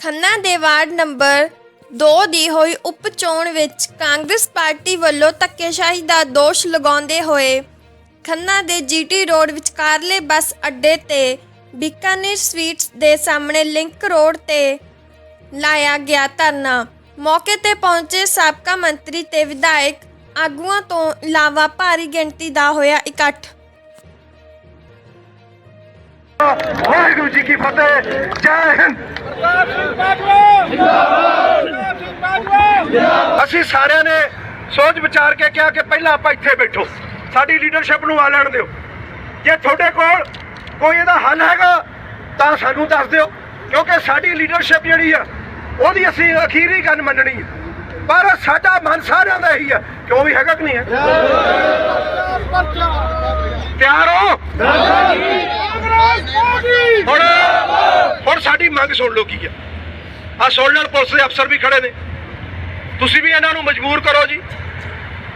ਖੰਨਾ ਦੇ ward number 2 ਦੀ ਹੋਈ ਉਪ ਚੋਣ ਵਿੱਚ ਕਾਂਗਰਸ ਪਾਰਟੀ ਵੱਲੋਂ ਧੱਕੇਸ਼ਾਹੀ ਦਾ ਦੋਸ਼ ਲਗਾਉਂਦੇ ਹੋਏ ਖੰਨਾ ਦੇ ਜੀਟੀ ਰੋਡ ਵਿਚਕਾਰਲੇ ਬੱਸ ਅੱਡੇ ਤੇ ਬੀਕਾਨੇਰ ਸਵੀਟਸ ਦੇ ਸਾਹਮਣੇ ਲਿੰਕ ਰੋਡ ਤੇ ਲਾਇਆ ਗਿਆ ਧਰਨਾ। ਮੌਕੇ ਤੇ ਪਹੁੰਚੇ ਸਾਬਕਾ ਮੰਤਰੀ ਤੇ ਵਿਧਾਇਕ ਆਗੂਆਂ ਤੋਂ ਇਲਾਵਾ ਭਾਰੀ ਗਿਣਤੀ ਦਾ ਹੋਇਆ ਇਕੱਠ। ਵਾਹਿਗੁਰੂ ਜੀ ਕੀ ਫਤਿਹ, ਜੈ ਹਿੰਦ। ਅਸੀਂ ਸਾਰਿਆਂ ਨੇ ਸੋਚ ਵਿਚਾਰ ਕੇ ਕਿਹਾ ਕਿ ਪਹਿਲਾਂ ਆਪਾਂ ਇੱਥੇ ਬੈਠੋ। ਸਾਡੀ ਲੀਡਰਸ਼ਿਪ ਨੂੰ ਆ ਲੈਣ ਦਿਓ। ਜੇ ਤੁਹਾਡੇ ਕੋਲ ਕੋਈ ਇਹਦਾ ਹੱਲ ਹੈਗਾ, ਤਾਂ ਸਾਨੂੰ ਦੱਸ ਦਿਓ। ਕਿਉਂਕਿ ਸਾਡੀ ਲੀਡਰਸ਼ਿਪ ਜਿਹੜੀ ਆ, ਉਹਦੀ ਅਸੀਂ ਅਖੀਰੀ ਗੱਲ ਮੰਨਣੀ ਹੈ ਪਰ ਸਾਡਾ ਮਨ ਸਾਰਿਆਂ ਦਾ ਇਹੀ ਆ। ਕਿਉਂ ਵੀ ਹੈਗਾ ਕਿ ਨਹੀਂ ਹੈ? ਤਿਆਰ ਹੋ? ਹੁਣ ਹੁਣ ਸਾਡੀ ਮੰਗ ਸੁਣ ਲਓ ਕੀ ਆ। ਆ ਸੁਣ ਪੁਲਿਸ ਦੇ ਅਫਸਰ ਵੀ ਖੜੇ ਨੇ। ਤੁਸੀਂ ਵੀ ਇਹਨਾਂ ਨੂੰ ਮਜਬੂਰ ਕਰੋ ਜੀ।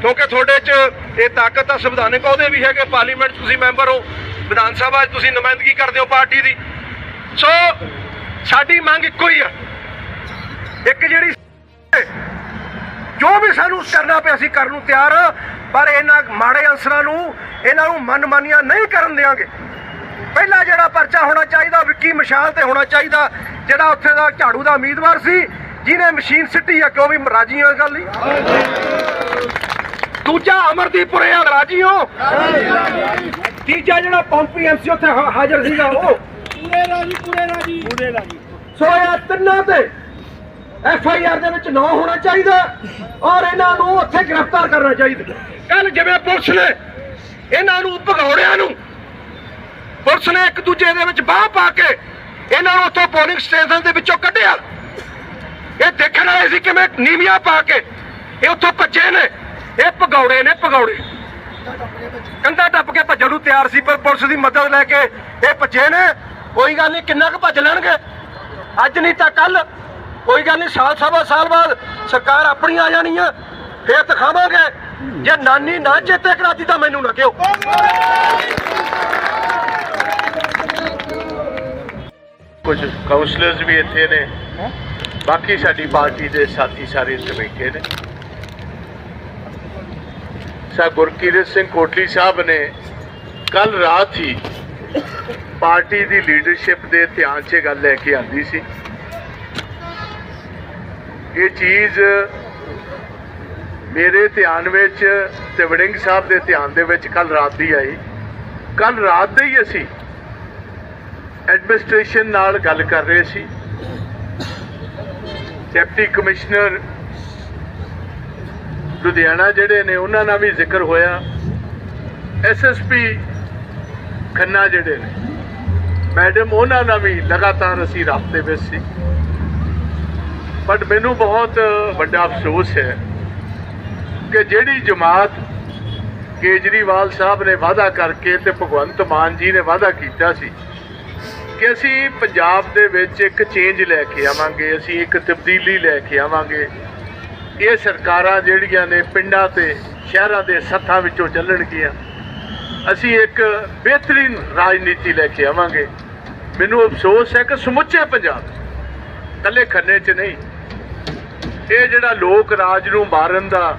ਕਿਉਂਕਿ ਤੁਹਾਡੇ 'ਚ ਇਹ ਤਾਕਤ ਆ, ਸੰਵਿਧਾਨਕ ਉਹਦੇ ਵੀ ਹੈਗੇ, ਪਾਰਲੀਮੈਂਟ ਤੁਸੀਂ ਮੈਂਬਰ ਹੋ। ਵਿਧਾਨ ਸਭਾ 'ਚ ਤੁਸੀਂ ਨੁਮਾਇੰਦਗੀ ਕਰਦੇ ਹੋ ਪਾਰਟੀ ਦੀ। ਸੋ, ਸਾਡੀ ਮੰਗ ਇੱਕੋ ਹੀ ਆ। ਇੱਕ ਜਿਹੜੀ ਜੋ ਵੀ ਸਾਨੂੰ ਕਰਨਾ ਪਿਆ ਅਸੀਂ ਕਰਨ ਨੂੰ ਤਿਆਰ ਪਰ ਇਹਨਾਂ ਮਾੜੇ ਅਨਸਰਾਂ ਨੂੰ ਇਹਨਾਂ ਨੂੰ ਮਨਮਾਨੀਆਂ ਨਹੀਂ ਕਰਨ ਦੇਵਾਂਗੇ ਪਹਿਲਾ ਜਿਹੜਾ ਪਰਚਾ ਹੋਣਾ ਚਾਹੀਦਾ ਵਿੱਕੀ ਮਸ਼ਾਲ ਤੇ ਹੋਣਾ ਚਾਹੀਦਾ ਜਿਹੜਾ ਉੱਥੇ ਦਾ ਝਾੜੂ ਦਾ ਉਮੀਦਵਾਰ ਸੀ ਜਿਹਨੇ ਮਸ਼ੀਨ ਸਿੱਟੀ ਆ ਕਿਉਂ ਵੀ ਰਾਜੀ ਹੋ ਗੱਲ ਨਹੀਂ? ਦੂਜਾ ਅਮਰਦੀਪੁਰੇ ਆ ਰਾਜੀ ਹੋ। ਤੀਜਾ ਜਿਹੜਾ ਪੰਪੀ ਐਮਸੀ ਉੱਥੇ ਹਾਜ਼ਰ ਸੀਗਾ ਉਹ। ਪੂਰੇ ਰਾਜੀ ਪੂਰੇ ਰਾਜੀ ਪੂਰੇ ਰਾਜੀ। ਸੋ ਇਹ ਤਿੰਨਾਂ ਤੇ ਐਫ ਆਈ ਆਰ ਦੇ ਵਿੱਚ ਨਾ ਹੋਣਾ ਚਾਹੀਦਾ ਔਰ ਇਹਨਾਂ ਨੂੰ ਉੱਥੇ ਗ੍ਰਿਫਤਾਰ ਕਰਨਾ ਚਾਹੀਦਾ। ਕੱਲ ਜਿਵੇਂ ਪੁਲਿਸ ਨੇ ਇਹਨਾਂ ਨੂੰ ਭਗੌੜਿਆਂ ਨੂੰ, ਪੁਲਿਸ ਨੇ ਇੱਕ ਦੂਜੇ ਦੇ ਵਿੱਚ ਬਾਹ ਪਾ ਕੇ ਇਹਨਾਂ ਨੂੰ ਉੱਥੋਂ ਪੋਲਿੰਗ ਸਟੇਸ਼ਨ ਦੇ ਵਿੱਚੋਂ ਕੱਢਿਆ। ਇਹ ਦੇਖਣ ਆਏ ਸੀ ਕਿਵੇਂ ਨੀਵੀਆਂ ਪਾ ਕੇ ਇਹ ਉੱਥੋਂ ਭੱਜੇ ਨੇ। ਇਹ ਭਗੌੜੇ ਨੇ ਭਗੌੜੇ। ਕੰਧਾ ਟੱਪ ਕੇ ਭੱਜਣ ਨੂੰ ਤਿਆਰ ਸੀ, ਪਰ ਪੁਲਿਸ ਦੀ ਮਦਦ ਲੈ ਕੇ ਇਹ ਭੱਜੇ ਨੇ। ਕੋਈ ਗੱਲ ਨਹੀਂ, ਕਿੰਨਾ ਕੁ ਭੱਜ ਲੈਣਗੇ? ਅੱਜ ਨਹੀਂ ਤਾਂ ਕੱਲ ਕੋਈ ਗੱਲ ਨਹੀਂ ਸਾਲ ਸਵਾ ਸਾਲ ਬਾਅਦ ਸਰਕਾਰ ਆਪਣੀ ਆ ਜਾਣੀ ਆ ਫੇਰ ਦਿਖਾਵਾਂਗੇ। ਜੇ ਨਾਨੀ ਨਾ ਚੇਤੇ ਕਰਾਤੀ ਤਾਂ ਮੈਨੂੰ ਨਾ ਕਿਉ? ਕੁਝ ਕਾਉਂਸਲਰਸ ਵੀ ਇੱਥੇ ਨੇ। ਬਾਕੀ ਸਾਡੀ ਪਾਰਟੀ ਦੇ ਸਾਥੀ ਸਾਰੇ ਇੱਥੇ ਬੈਠੇ ਨੇ। ਸਾ ਗੁਰਕੀਰਤ ਸਿੰਘ ਕੋਟਲੀ ਸਾਹਿਬ ਨੇ ਕੱਲ ਰਾਤ ਹੀ ਪਾਰਟੀ ਦੀ ਲੀਡਰਸ਼ਿਪ ਦੇ ਧਿਆਨ 'ਚ ਗੱਲ ਲੈ ਕੇ ਆਂਦੀ ਸੀ। ਇਹ ਚੀਜ਼ ਮੇਰੇ ਧਿਆਨ ਵਿੱਚ ਤੇ ਵੜਿੰਗ ਸਾਹਿਬ ਦੇ ਧਿਆਨ ਦੇ ਵਿੱਚ ਕੱਲ ਰਾਤ ਦੀ ਆਈ। ਕੱਲ ਰਾਤ ਦੇ ਹੀ ਅਸੀਂ ਐਡਮਿਨਿਸਟ੍ਰੇਸ਼ਨ ਨਾਲ ਗੱਲ ਕਰ ਰਹੇ ਸੀ। ਡਿਪਟੀ ਕਮਿਸ਼ਨਰ ਲੁਧਿਆਣਾ ਜਿਹੜੇ ਨੇ, ਉਹਨਾਂ ਨਾਲ ਵੀ ਜ਼ਿਕਰ ਹੋਇਆ। ਐਸਐਸਪੀ ਖੰਨਾ ਜਿਹੜੇ ਨੇ, ਮੈਡਮ ਉਹਨਾਂ ਨਾਲ ਵੀ ਲਗਾਤਾਰ ਅਸੀਂ ਰਾਬਤੇ ਵਿੱਚ ਸੀ। ਬਟ ਮੈਨੂੰ ਬਹੁਤ ਵੱਡਾ ਅਫਸੋਸ ਹੈ ਕਿ ਜਿਹੜੀ ਜਮਾਤ ਕੇਜਰੀਵਾਲ ਸਾਹਿਬ ਨੇ ਵਾਅਦਾ ਕਰਕੇ ਤੇ ਭਗਵੰਤ ਮਾਨ ਜੀ ਨੇ ਵਾਅਦਾ ਕੀਤਾ ਸੀ ਕਿ ਅਸੀਂ ਪੰਜਾਬ ਦੇ ਵਿੱਚ ਇੱਕ ਚੇਂਜ ਲੈ ਕੇ ਆਵਾਂਗੇ, ਅਸੀਂ ਇੱਕ ਤਬਦੀਲੀ ਲੈ ਕੇ ਆਵਾਂਗੇ। ਇਹ ਸਰਕਾਰਾਂ ਜਿਹੜੀਆਂ ਨੇ ਪਿੰਡਾਂ ਤੇ ਸ਼ਹਿਰਾਂ ਦੇ ਸੱਥਾਂ ਵਿੱਚੋਂ ਚੱਲਣਗੀਆਂ। ਅਸੀਂ ਇੱਕ ਬਿਹਤਰੀਨ ਰਾਜਨੀਤੀ ਲੈ ਕੇ ਆਵਾਂਗੇ। ਮੈਨੂੰ ਅਫਸੋਸ ਹੈ ਕਿ ਸਮੁੱਚੇ ਪੰਜਾਬ ਕੱਲੇ ਖੰਨੇ 'ਚ ਨਹੀਂ ਇਹ ਜਿਹੜਾ ਲੋਕ ਰਾਜ ਨੂੰ ਮਾਰਨ ਦਾ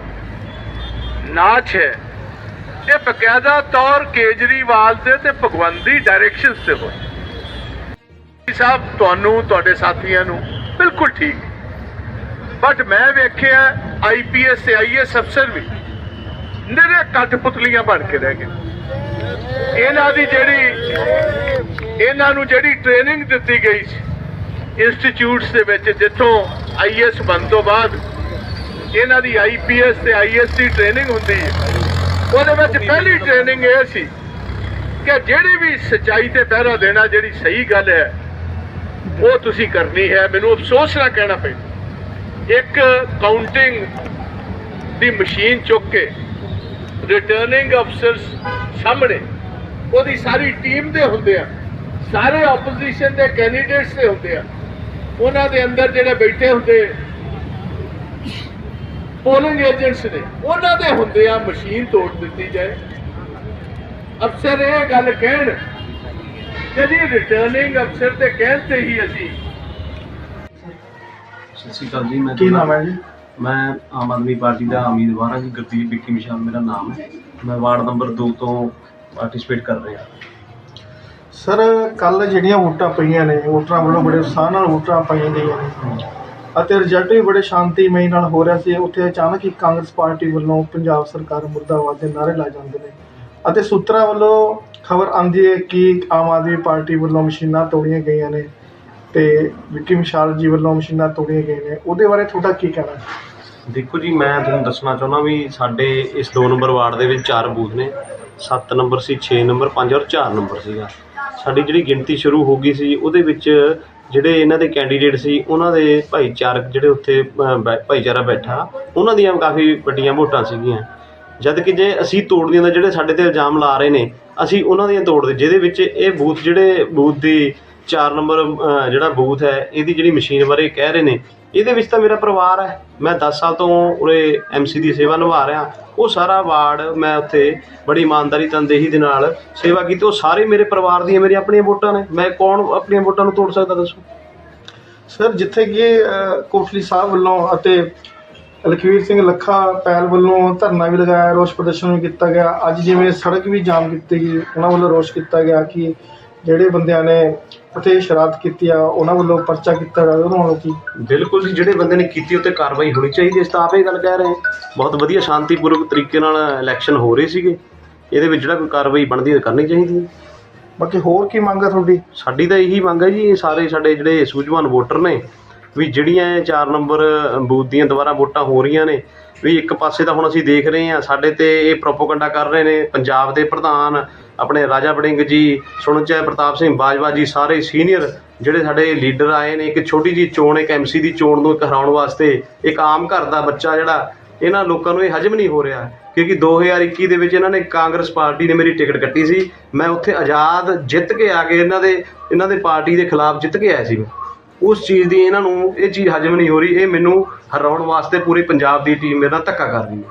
ਨਾਚ ਹੈ, ਇਹ ਬਕਾਇਦਾ ਤੌਰ ਕੇਜਰੀਵਾਲ ਦੇ ਤੇ ਭਗਵੰਤ ਦੀ ਡਾਇਰੈਕਸ਼ਨਸ ਤੇ ਹੋਇਆ। ਸਾਹਿਬ, ਤੁਹਾਨੂੰ, ਤੁਹਾਡੇ ਸਾਥੀਆਂ ਨੂੰ ਬਿਲਕੁਲ ਠੀਕ। ਬਟ ਮੈਂ ਵੇਖਿਆ ਆਈਪੀਐਸ ਤੇ ਆਈਐਸ ਅਫਸਰ ਵੀ ਨਿਰੇ ਕੱਟ ਪੁਤਲੀਆਂ ਬਣ ਕੇ ਰਹਿ ਗਏ। ਇਹਨਾਂ ਦੀ ਜਿਹੜੀ, ਇਹਨਾਂ ਨੂੰ ਜਿਹੜੀ ਟ੍ਰੇਨਿੰਗ ਦਿੱਤੀ ਗਈ ਸੀ ਇੰਸਟੀਚਿਊਟਸ ਦੇ ਵਿੱਚ ਜਿੱਥੋਂ ਆਈਐਸ ਬਣ ਤੋਂ ਬਾਅਦ ਇਹਨਾਂ ਦੀ ਆਈਪੀਐਸ ਤੇ ਆਈਐਸ ਦੀ ਟ੍ਰੇਨਿੰਗ ਹੁੰਦੀ ਹੈ। ਉਹਦੇ ਵਿੱਚ ਪਹਿਲੀ ਟ੍ਰੇਨਿੰਗ ਇਹ ਸੀ ਕਿ ਜਿਹੜੀ ਵੀ ਸੱਚਾਈ ਤੇ ਪਹਿਰਾ ਦੇਣਾ ਜਿਹੜੀ ਸਹੀ ਗੱਲ ਹੈ, ਉਹ ਤੁਸੀਂ ਕਰਨੀ ਹੈ। ਮੈਨੂੰ ਅਫਸੋਸ ਨਾ ਕਹਿਣਾ ਪਏ ਇੱਕ ਕਾਊਂਟਿੰਗ ਦੀ ਮਸ਼ੀਨ ਚੁੱਕ ਕੇ ਰਿਟਰਨਿੰਗ ਅਫਸਰ ਸਾਹਮਣੇ ਉਹਦੀ ਸਾਰੀ ਟੀਮ ਦੇ ਹੁੰਦੇ ਆ, ਸਾਰੇ ਆਪੋਜੀਸ਼ਨ ਦੇ ਕੈਂਡੀਡੇਟਸ ਦੇ ਹੁੰਦੇ ਆ। ਉਹਨਾਂ ਦੇ ਅੰਦਰ ਜਿਹੜੇ ਬੈਠੇ ਹੁੰਦੇ ਪੋਲਿੰਗ ਏਜੰਟਸ ਨੇ ਉਹਨਾਂ ਦੇ ਹੁੰਦੇ ਆ ਮਸ਼ੀਨ ਤੋੜ ਦਿੱਤੀ ਜਾਏ। ਅਫਸਰ ਇਹ ਗੱਲ ਕਹਿਣ ਕਿ ਜੀ ਰਿਟਰਨਿੰਗ ਅਫਸਰ ਤੇ ਕਹਿਣ ਤੇ ਹੀ ਅਸੀਂ ਸ਼੍ਰੀ ਅਕਾਲ ਜੀ ਮੈਂ ਕੀ ਨਾਮ ਹੈ ਜੀ? ਮੈਂ ਆਮ ਆਦਮੀ ਪਾਰਟੀ ਦਾ ਉਮੀਦਵਾਰ ਹਾਂ ਜੀ ਗੁਰਦੀਪ ਵਿੱਕੀ ਮਿਸ਼ਾਲ ਮੇਰਾ ਨਾਮ ਹੈ। ਮੈਂ ਵਾਰਡ ਨੰਬਰ 2 ਤੋਂ ਪਾਰਟਿਸਿਪੇਟ ਕਰ ਰਿਹਾ। ਸਰ ਕੱਲ ਜਿਹੜੀਆਂ ਵੋਟਾਂ ਪਈਆਂ ਨੇ, ਵੋਟਰਾਂ ਵੱਲੋਂ ਬੜੇ ਉਤਸ਼ਾਹ ਨਾਲ ਵੋਟਾਂ ਪਾਈਆਂ ਗਈਆਂ ਨੇ। ਅਤੇ ਰਿਜ਼ਲਟ ਵੀ ਬੜੇ ਸ਼ਾਂਤੀਮਈ ਨਾਲ ਹੋ ਰਿਹਾ ਸੀ। ਉੱਥੇ ਅਚਾਨਕ ਹੀ ਕਾਂਗਰਸ ਪਾਰਟੀ ਵੱਲੋਂ ਪੰਜਾਬ ਸਰਕਾਰ ਮੁਰਦਾਬਾਦ ਦੇ ਨਾਅਰੇ ਲਾਏ ਜਾਂਦੇ ਨੇ। ਅਤੇ ਸੂਤਰਾਂ ਵੱਲੋਂ ਖਬਰ ਆਉਂਦੀ ਹੈ ਕਿ ਆਮ ਆਦਮੀ ਪਾਰਟੀ ਵੱਲੋਂ ਮਸ਼ੀਨਾਂ ਤੋੜੀਆਂ ਗਈਆਂ ਨੇ ਤੇ ਵਿੱਕੀ ਮਿਸ਼ਾਲ ਜੀ ਵੱਲੋਂ ਮਸ਼ੀਨਾਂ ਤੋੜੀਆਂ ਗਈਆਂ ਨੇ। ਉਹਦੇ ਬਾਰੇ ਤੁਹਾਡਾ ਕੀ ਕਹਿਣਾ ਦੇਖੋ ਜੀ, ਮੈਂ ਤੁਹਾਨੂੰ ਦੱਸਣਾ ਚਾਹੁੰਦਾ ਵੀ ਸਾਡੇ ਇਸ 2 ਨੰਬਰ ਵਾਰਡ ਦੇ ਵਿੱਚ ਚਾਰ ਬੂਥ ਨੇ। 7 ਨੰਬਰ ਸੀ 6 ਨੰਬਰ 5 ਔਰ 4 ਨੰਬਰ ਸੀਗਾ। ਸਾਡੀ ਜਿਹੜੀ ਗਿਣਤੀ ਸ਼ੁਰੂ ਹੋ ਗਈ ਸੀ, ਉਹਦੇ ਵਿੱਚ ਜਿਹੜੇ ਇਹਨਾਂ ਦੇ ਕੈਂਡੀਡੇਟ ਸੀ, ਉਹਨਾਂ ਦੇ ਭਾਈਚਾਰਕ ਜਿਹੜੇ ਉੱਥੇ ਬੈ- ਭਾਈਚਾਰਾ ਬੈਠਾ, ਉਹਨਾਂ ਦੀਆਂ ਕਾਫੀ ਵੱਡੀਆਂ ਵੋਟਾਂ ਸੀਗੀਆਂ। ਜਦ ਕਿ ਜੇ ਅਸੀਂ ਤੋੜਦੀਆਂ ਦਾ ਜਿਹੜੇ ਸਾਡੇ ਤੇ ਇਲਜ਼ਾਮ ਲਾ ਰਹੇ ਨੇ, ਅਸੀਂ ਉਹਨਾਂ ਦੀਆਂ ਤੋੜਦੇ ਜਿਹਦੇ ਵਿੱਚ ਇਹ ਬੂਥ ਜਿਹੜੇ ਬੂਥ ਦੀ 4 ਨੰਬਰ ਜਿਹੜਾ ਬੂਥ ਹੈ, ਇਹਦੀ ਜਿਹੜੀ ਮਸ਼ੀਨ ਬਾਰੇ ਕਹਿ ਰਹੇ ਨੇ ਇਹਦੇ ਵਿੱਚ ਤਾਂ ਮੇਰਾ ਪਰਿਵਾਰ ਹੈ। ਮੈਂ 10 ਸਾਲ ਤੋਂ ਉਰੇ ਐਮਸੀ ਦੀ ਸੇਵਾ ਨਿਭਾ ਰਿਹਾ। ਉਹ ਸਾਰਾ ਵਾਰਡ ਮੈਂ ਉੱਥੇ ਬੜੀ ਇਮਾਨਦਾਰੀ ਤਨਦੇਹੀ ਦੇ ਨਾਲ ਸੇਵਾ ਕੀਤੀ। ਉਹ ਸਾਰੇ ਮੇਰੇ ਪਰਿਵਾਰ ਦੀਆਂ ਮੇਰੀਆਂ ਆਪਣੀਆਂ ਵੋਟਾਂ ਨੇ। ਮੈਂ ਕੌਣ ਆਪਣੀਆਂ ਵੋਟਾਂ ਨੂੰ ਤੋੜ ਸਕਦਾ ਦੱਸੋ? ਸਰ ਜਿੱਥੇ ਕਿ ਅ, ਕੋਟਲੀ ਸਾਹਿਬ ਵੱਲੋਂ ਅਤੇ ਲਖਵੀਰ ਸਿੰਘ ਲੱਖਾ ਪੈਲ ਵੱਲੋਂ ਧਰਨਾ ਵੀ ਲਗਾਇਆ ਰੋਸ ਪ੍ਰਦਰਸ਼ਨ ਵੀ ਕੀਤਾ ਗਿਆ। ਅੱਜ ਜਿਵੇਂ ਸੜਕ ਵੀ ਜਾਮ ਕੀਤੀ ਗਈ ਉਹਨਾਂ ਵੱਲੋਂ ਰੋਸ ਕੀਤਾ ਗਿਆ ਕਿ ਜਿਹੜੇ ਬੰਦਿਆਂ ਨੇ ਉੱਥੇ ਸ਼ਰਾਰਤ ਕੀਤੀ ਆ ਉਹਨਾਂ ਵੱਲੋਂ ਪਰਚਾ ਕੀਤਾ ਗਿਆ ਉਹਨਾਂ ਵੱਲੋਂ ਕੀ? ਬਿਲਕੁਲ ਜੀ ਜਿਹੜੇ ਬੰਦੇ ਨੇ ਕੀਤੀ ਉੱਤੇ ਕਾਰਵਾਈ ਹੋਣੀ ਚਾਹੀਦੀ ਇਸ ਤਾਂ ਆਪੇ ਗੱਲ ਕਹਿ ਰਹੇ। ਬਹੁਤ ਵਧੀਆ ਸ਼ਾਂਤੀਪੂਰਵਕ ਤਰੀਕੇ ਨਾਲ ਇਲੈਕਸ਼ਨ ਹੋ ਰਹੇ ਸੀਗੇ। ਇਹਦੇ ਵਿੱਚ ਜਿਹੜਾ ਕੋਈ ਕਾਰਵਾਈ ਬਣਦੀ ਹੈ ਕਰਨੀ ਚਾਹੀਦੀ ਹੈ। ਬਾਕੀ ਹੋਰ ਕੀ ਮੰਗ ਆ ਤੁਹਾਡੀ? ਸਾਡੀ ਤਾਂ ਇਹੀ ਮੰਗ ਹੈ ਜੀ ਇਹ ਸਾਰੇ ਸਾਡੇ ਜਿਹੜੇ ਸੂਝਵਾਨ ਵੋਟਰ ਨੇ ਵੀ ਜਿਹੜੀਆਂ ਇਹ ਚਾਰ ਨੰਬਰ ਬੂਥ ਦੀਆਂ ਦੁਬਾਰਾ ਵੋਟਾਂ ਹੋ ਰਹੀਆਂ ਨੇ, ਵੀ ਇੱਕ ਪਾਸੇ ਤਾਂ ਹੁਣ ਅਸੀਂ ਦੇਖ ਰਹੇ ਹਾਂ, ਸਾਡੇ ਤੇ ਇਹ ਪ੍ਰੋਪੋਗੰਡਾ ਕਰ ਰਹੇ ਨੇ, ਪੰਜਾਬ ਦੇ ਪ੍ਰਧਾਨ ਆਪਣੇ ਰਾਜਾ ਵੜਿੰਗ ਜੀ ਸੁਣਚੈ ਪ੍ਰਤਾਪ ਸਿੰਘ ਬਾਜਵਾ ਜੀ, ਸਾਰੇ ਸੀਨੀਅਰ ਜਿਹੜੇ ਸਾਡੇ ਲੀਡਰ ਆਏ ਨੇ, ਇੱਕ ਛੋਟੀ ਜੀ ਚੋਣ, ਇੱਕ ਐਮਸੀ ਦੀ ਚੋਣ ਨੂੰ ਇੱਕ ਹਰਾਉਣ ਵਾਸਤੇ, ਇੱਕ ਆਮ ਘਰ ਦਾ ਬੱਚਾ ਜਿਹੜਾ, ਇਹਨਾਂ ਲੋਕਾਂ ਨੂੰ ਇਹ ਹਜਮ ਨਹੀਂ ਹੋ ਰਿਹਾ, ਕਿਉਂਕਿ 2021 ਦੇ ਵਿੱਚ ਇਹਨਾਂ ਨੇ ਕਾਂਗਰਸ ਪਾਰਟੀ ਨੇ ਮੇਰੀ ਟਿਕਟ ਕੱਟੀ ਸੀ, ਮੈਂ ਉੱਥੇ ਆਜ਼ਾਦ ਜਿੱਤ ਕੇ ਆ ਕੇ ਇਹਨਾਂ ਦੇ ਇਹਨਾਂ ਦੇ ਪਾਰਟੀ ਦੇ ਖਿਲਾਫ ਜਿੱਤ ਕੇ ਆਇਆ ਸੀ ਮੈਂ। ਉਸ ਚੀਜ਼ ਦੀ ਇਹਨਾਂ ਨੂੰ ਇਹ ਚੀਜ਼ ਹਜਮ ਨਹੀਂ ਹੋ ਰਹੀ ਇਹ ਮੈਨੂੰ ਹਰਾਉਣ ਵਾਸਤੇ ਪੂਰੇ ਪੰਜਾਬ ਦੀ ਟੀਮ ਮੇਰੇ ਨਾਲ ਧੱਕਾ ਕਰ ਰਹੀ ਹੈ।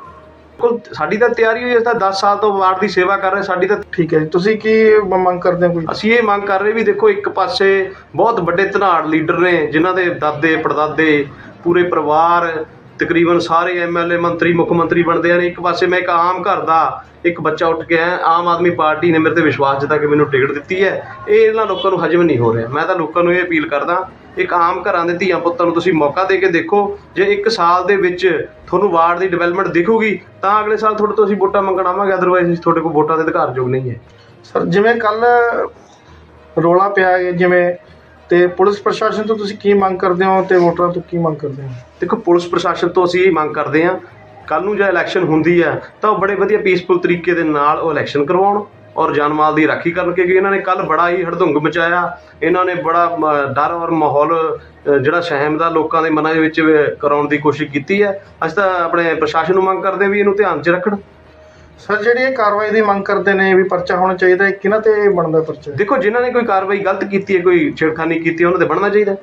ਬਿਲਕੁਲ ਸਾਡੀ ਤਾਂ ਤਿਆਰੀ ਹੋਈ ਹੈ ਅਸੀਂ ਤਾਂ 10 ਸਾਲ ਤੋਂ ਵਾਰਡ ਦੀ ਸੇਵਾ ਕਰ ਰਹੇ ਸਾਡੀ ਤਾਂ ਠੀਕ ਹੈ ਜੀ ਤੁਸੀਂ ਕੀ ਮ- ਮੰਗ ਕਰਦੇ ਹੋ ਕੋਈ? ਅਸੀਂ ਇਹ ਮੰਗ ਕਰ ਰਹੇ ਵੀ ਦੇਖੋ ਇੱਕ ਪਾਸੇ ਬਹੁਤ ਵੱਡੇ ਧਨਾੜ ਲੀਡਰ ਨੇ ਜਿਨ੍ਹਾਂ ਦੇ ਦਾਦੇ ਪੜਦਾਦੇ ਪੂਰੇ ਪਰਿਵਾਰ ਤਕਰੀਬਨ ਸਾਰੇ ਐਮਐਲਏ ਮੰਤਰੀ, ਮੁੱਖ ਮੰਤਰੀ ਬਣਦੇ ਹਨ ਇੱਕ ਪਾਸੇ ਮੈਂ ਇੱਕ ਆਮ ਘਰ ਦਾ ਇੱਕ ਬੱਚਾ ਉੱਠ ਕੇ ਆਇਆ। ਆਮ ਆਦਮੀ ਪਾਰਟੀ ਨੇ ਮੇਰੇ ਤੇ ਵਿਸ਼ਵਾਸ ਜਤਾ ਕੇ ਮੈਨੂੰ ਟਿਕਟ ਦਿੱਤੀ ਹੈ। ਇਹ ਇਹਨਾਂ ਲੋਕਾਂ ਨੂੰ ਹਜਮ ਨਹੀਂ ਹੋ ਰਿਹਾ। ਮੈਂ ਤਾਂ ਲੋਕਾਂ ਨੂੰ ਇਹ ਅਪੀਲ ਕਰਦਾ, ਇੱਕ ਆਮ ਘਰਾਂ ਦੇ ਧੀਆਂ ਪੁੱਤਾਂ ਨੂੰ ਤੁਸੀਂ ਮੌਕਾ ਦੇ ਕੇ ਦੇਖੋ। ਜੇ ਇੱਕ ਸਾਲ ਦੇ ਵਿੱਚ ਤੁਹਾਨੂੰ ਵਾਰਡ ਦੀ ਡਿਵੈਲਪਮੈਂਟ ਦਿਖੂਗੀ, ਤਾਂ ਅਗਲੇ ਸਾਲ ਤੁਹਾਡੇ ਤੋਂ ਅਸੀਂ ਵੋਟਾਂ ਮੰਗਣ ਆਵਾਂਗੇ। ਅਦਰਵਾਈਜ਼ ਅਸੀਂ ਤੁਹਾਡੇ ਕੋਲ ਵੋਟਾਂ ਦੇ ਅਧਿਕਾਰਯੋਗ ਨਹੀਂ ਹੈ। ਸਰ, ਜਿਵੇਂ ਕੱਲ ਰੋਲਾ ਪਿਆ ਹੈ, ਜਿਵੇਂ ਤੇ ਪੁਲਿਸ ਪ੍ਰਸ਼ਾਸਨ ਤੋਂ ਤੁਸੀਂ ਕੀ ਮੰਗ ਕਰਦੇ ਹੋ ਤੇ ਵੋਟਰਾਂ ਤੋਂ ਕੀ ਮੰਗ ਕਰਦੇ ਹੋ? ਦੇਖੋ, ਪੁਲਿਸ ਪ੍ਰਸ਼ਾਸਨ ਤੋਂ ਅਸੀਂ ਇਹ ਮੰਗ ਕਰਦੇ ਹਾਂ। ਕੱਲ ਨੂੰ ਜੇ ਇਲੈਕਸ਼ਨ ਹੁੰਦੀ ਹੈ, ਤਾਂ ਉਹ ਬੜੇ ਵਧੀਆ ਪੀਸਫੁਲ ਤਰੀਕੇ ਦੇ ਨਾਲ ਉਹ ਇਲੈਕਸ਼ਨ ਕਰਵਾਉਣ ਔਰ ਜਾਨਮਾਲ ਦੀ ਰਾਖੀ ਕਰਨ, ਕਿਉਂਕਿ ਇਹਨਾਂ ਨੇ ਕੱਲ ਬੜਾ ਹੀ ਹੜਦੁੰਗ ਮਚਾਇਆ। ਇਹਨਾਂ ਨੇ ਬੜਾ ਡਰ ਔਰ ਮਾਹੌਲ ਜਿਹੜਾ ਸਹਿਮ ਦਾ ਲੋਕਾਂ ਦੇ ਮਨਾਂ ਦੇ ਵਿੱਚ ਕਰਾਉਣ ਦੀ ਕੋਸ਼ਿਸ਼ ਕੀਤੀ ਹੈ। ਅਸੀਂ ਤਾਂ ਆਪਣੇ ਪ੍ਰਸ਼ਾਸਨ ਨੂੰ ਮੰਗ ਕਰਦੇ ਹਾਂ ਵੀ ਇਹਨੂੰ ਧਿਆਨ 'ਚ ਰੱਖਣ। ਸਰ ਜਿਹੜੀ ਇਹ ਕਾਰਵਾਈ ਦੀ ਮੰਗ ਕਰਦੇ ਨੇ ਵੀ ਪਰਚਾ ਹੋਣਾ ਚਾਹੀਦਾ ਹੈ ਕਿਹਨਾਂ ਤੇ ਬਣਦਾ ਪਰਚਾ? ਦੇਖੋ ਜਿਨ੍ਹਾਂ ਨੇ ਕੋਈ ਕਾਰਵਾਈ ਗਲਤ ਕੀਤੀ ਹੈ ਕੋਈ ਛੇੜਖਾਨੀ ਕੀਤੀ ਹੈ ਉਹਨਾਂ ਤੇ ਬਣਨਾ ਚਾਹੀਦਾ।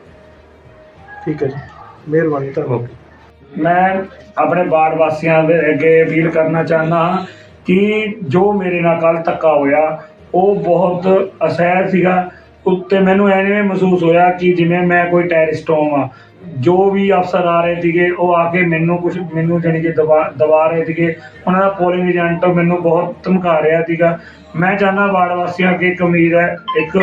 ਠੀਕ ਹੈ ਜੀ। ਮਿਹਰਬਾਨੀ ਧੰਨਵਾਦ। ਮੈਂ ਆਪਣੇ ਵਾਰਡ ਵਾਸੀਆਂ ਦੇ ਅੱਗੇ ਅਪੀਲ ਕਰਨਾ ਚਾਹੁੰਦਾ ਹਾਂ ਕਿ ਜੋ ਮੇਰੇ ਨਾਲ ਕੱਲ ਧੱਕਾ ਹੋਇਆ ਉਹ ਬਹੁਤ ਅਸਹਿ ਸੀਗਾ। ਉੱਤੇ ਮੈਨੂੰ ਐਵੇਂ ਮਹਿਸੂਸ ਹੋਇਆ ਕਿ ਜਿਵੇਂ ਮੈਂ ਕੋਈ ਟੈਰਰਿਸਟ ਹੋਵਾਂ। ਜੋ ਵੀ ਅਫਸਰ ਆ ਰਹੇ ਸੀਗੇ, ਉਹ ਆ ਕੇ ਮੈਨੂੰ ਕੁਝ ਮੈਨੂੰ ਜਾਣੀ ਕਿ ਦਬਾ ਦਬਾ ਰਹੇ ਸੀਗੇ। ਉਹਨਾਂ ਦਾ ਪੋਲਿੰਗ ਏਜੰਟ ਮੈਨੂੰ ਬਹੁਤ ਧਮਕਾ ਰਿਹਾ ਸੀਗਾ। ਮੈਂ ਚਾਹੁੰਦਾ ਵਾਰਡ ਵਾਸੀਆਂ ਅੱਗੇ ਇੱਕ ਉਮੀਦ ਹੈ, ਇੱਕ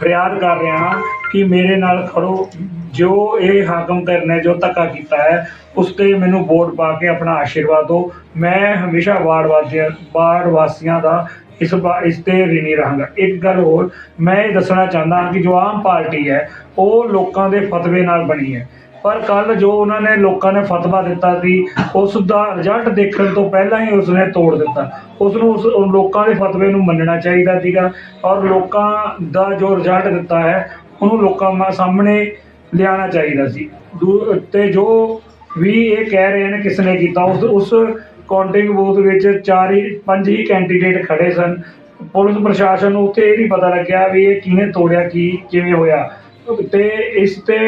ਫਰਿਆਦ ਕਰ ਰਿਹਾ ਹਾਂ ਕਿ ਮੇਰੇ ਨਾਲ ਖੜੋ। ਜੋ ਇਹ ਹਾਕਮ ਕਰਨੇ ਜੋ ਧੱਕਾ ਕੀਤਾ ਹੈ, ਉਸ ਤੇ ਮੈਨੂੰ ਵੋਟ ਪਾ ਕੇ ਆਪਣਾ ਆਸ਼ੀਰਵਾਦ ਦਿਓ। ਮੈਂ ਹਮੇਸ਼ਾ ਵਾਰਡ ਵਾਸੀਆਂ ਵਾਰਡ ਵਾਸੀਆਂ ਦਾ ਇਸ ਬਾ- ਇਸ ਤੇ ਰਿਣੀ ਰਹਾਂਗਾ। ਇੱਕ ਗੱਲ ਹੋਰ, ਮੈਂ ਇਹ ਦੱਸਣਾ ਚਾਹੁੰਦਾ ਹਾਂ ਕਿ ਜੋ ਆਮ ਪਾਰਟੀ ਹੈ, ਉਹ ਲੋਕਾਂ ਦੇ ਫਤਵੇ ਨਾਲ ਬਣੀ ਹੈ। ਪਰ ਕੱਲ ਜੋ ਉਹਨਾਂ ਨੇ ਲੋਕਾਂ ਨੇ ਫਤਵਾ ਦਿੱਤਾ ਸੀ, ਉਸ ਦਾ ਰਿਜ਼ਲਟ ਦੇਖਣ ਤੋਂ ਪਹਿਲਾਂ ਹੀ ਉਸਨੇ ਤੋੜ ਦਿੱਤਾ। ਉਸ ਨੂੰ ਉਸ ਲੋਕਾਂ ਦੇ ਫਤਵੇ ਨੂੰ ਮੰਨਣਾ ਚਾਹੀਦਾ ਸੀਗਾ ਔਰ ਲੋਕਾਂ ਦਾ ਜੋ ਰਿਜ਼ਲਟ ਦਿੱਤਾ ਹੈ, ਉਹਨੂੰ ਲੋਕਾਂ ਸਾਹਮਣੇ ਲਿਆਉਣਾ ਚਾਹੀਦਾ ਸੀ। ਦੂ- ਤੇ ਜੋ ਵੀ ਇਹ ਕਹਿ ਰਹੇ ਨੇ, ਕਿਸ ਨੇ ਕੀਤਾ, ਉਸ ਉਸ ਕਾਊਂਟਿੰਗ ਬੂਥ ਵਿੱਚ ਚਾਰ ਹੀ ਪੰਜ ਹੀ ਕੈਂਡੀਡੇਟ ਖੜੇ ਸਨ। ਪੁਲਿਸ ਪ੍ਰਸ਼ਾਸਨ ਨੂੰ ਉੱਥੇ ਇਹ ਨਹੀਂ ਪਤਾ ਲੱਗਿਆ ਵੀ ਇਹ ਕਿਹਨੇ ਤੋੜਿਆ ਕੀ ਕਿਵੇਂ ਹੋਇਆ। ਤੇ ਇਸ ਤੇ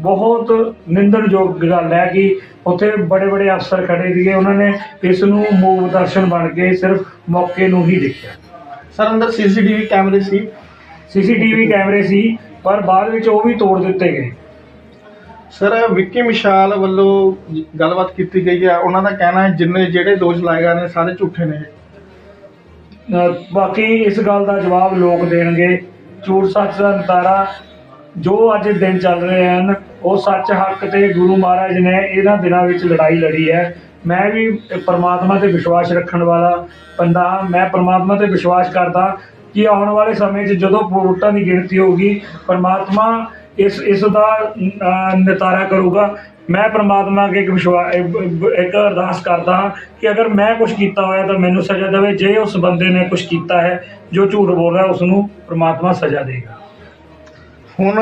ਬਹੁਤ ਨਿੰਦਣਯੋਗ ਗੱਲ ਹੈ ਕਿ ਉੱਥੇ ਬੜੇ ਬੜੇ ਅਫਸਰ ਖੜੇ ਸੀਗੇ। ਉਹਨਾਂ ਨੇ ਇਸ ਨੂੰ ਮੂਵ ਦਰਸ਼ਨ ਬਣ ਕੇ ਸਿਰਫ ਮੌਕੇ ਨੂੰ ਹੀ ਦੇਖਿਆ। ਸਰ ਅੰਦਰ ਸੀਸੀਟੀਵੀ ਕੈਮਰੇ ਸੀ? ਸੀਸੀਟੀਵੀ ਕੈਮਰੇ ਸੀ ਪਰ ਬਾਅਦ ਵਿੱਚ ਉਹ ਵੀ ਤੋੜ ਦਿੱਤੇ ਗਏ। ਸਰ ਵਿੱਕੀ ਮਿਸ਼ਾਲ ਵੱਲੋਂ ਜ- ਗੱਲਬਾਤ ਕੀਤੀ ਗਈ ਹੈ। ਉਹਨਾਂ ਦਾ ਕਹਿਣਾ ਹੈ ਜਿੰਨੇ ਜਿਹੜੇ ਦੋਸ਼ ਲਾਏ ਗਏ ਨੇ ਸਾਰੇ ਝੂਠੇ ਨੇ। ਅ, ਬਾਕੀ ਇਸ ਗੱਲ ਦਾ ਜਵਾਬ ਲੋਕ ਦੇਣਗੇ। ਝੂਠ ਸੱਚ ਦਾ ਨਤਾਰਾ ਜੋ ਅੱਜ ਦਿਨ ਚੱਲ ਰਹੇ ਹਨ ਉਹ ਸੱਚ ਹੱਕ ਤੇ ਗੁਰੂ ਮਹਾਰਾਜ ਨੇ ਇਹਨਾਂ ਦਿਨਾਂ ਵਿੱਚ ਲੜਾਈ ਲੜੀ ਹੈ। ਮੈਂ ਵੀ ਪਰਮਾਤਮਾ ਤੇ ਵਿਸ਼ਵਾਸ ਰੱਖਣ ਵਾਲਾ ਬੰਦਾ ਹਾਂ। ਮੈਂ ਪਰਮਾਤਮਾ ਤੇ ਵਿਸ਼ਵਾਸ ਕਰਦਾ ਕਿ ਆਉਣ ਵਾਲੇ ਸਮੇਂ 'ਚ ਜਦੋਂ ਵੋਟਾਂ ਦੀ ਗਿਣਤੀ ਹੋਊਗੀ ਪਰਮਾਤਮਾ ਇਸ ਇਸ ਦਾ ਨਿਤਾਰਾ ਕਰੂਗਾ। ਮੈਂ ਪ੍ਰਮਾਤਮਾ ਅੱਗੇ ਇੱਕ ਵਿਸ਼ਵਾਸ ਇੱਕ ਅਰਦਾਸ ਕਰਦਾ ਹਾਂ ਕਿ ਅਗਰ ਮੈਂ ਕੁਝ ਕੀਤਾ ਹੋਇਆ ਤਾਂ ਮੈਨੂੰ ਸਜ਼ਾ ਦੇਵੇ। ਜੇ ਉਸ ਬੰਦੇ ਨੇ ਕੁਝ ਕੀਤਾ ਹੈ, ਜੋ ਝੂਠ ਬੋਲ ਰਿਹਾ ਉਸ ਨੂੰ ਪ੍ਰਮਾਤਮਾ ਸਜ਼ਾ ਦੇਗਾ। ਹੁਣ